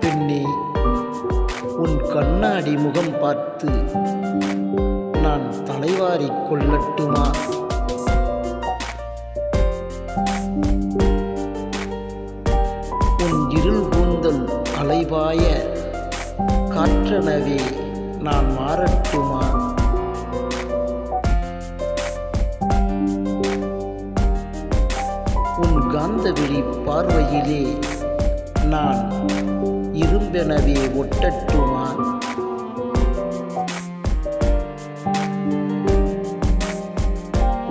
பெண்ணே உன் கண்ணாடி முகம் பார்த்து நான் தலைவாரி கொள்ளட்டுமா? உன் இருள் கூந்தல் அலைபாய காற்றனவே நான் மாறட்டுமா? உன் காந்தவிழி பார்வையிலே நான் இரும்பெனவே ஒட்டட்டுமா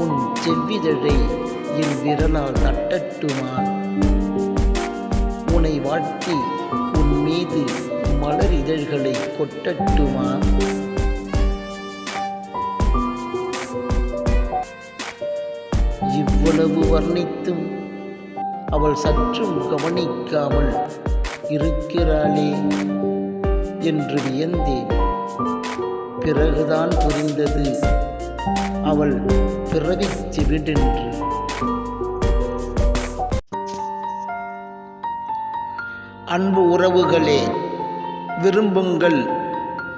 உன் செவ்விதழை என் விரலால் தட்டட்டுமா உனை வாழ்த்தி உன் மீது மலர் இதழ்களை கொட்டட்டுமா இவ்வளவு வர்ணித்தும் அவள் சற்றும் கவனிக்காமல் இருக்கிறாளே என்று வியந்தேன். பிறகுதான் புரிந்தது. அவள் பிறவிச் செவிடென்று. அன்பு உறவுகளே விரும்புங்கள்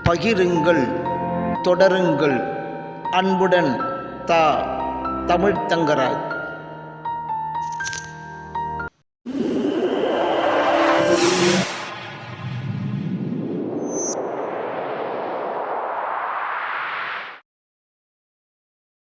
பகிருங்கள் தொடருங்கள். அன்புடன் தா தமிழ்த்தங்கராஜ்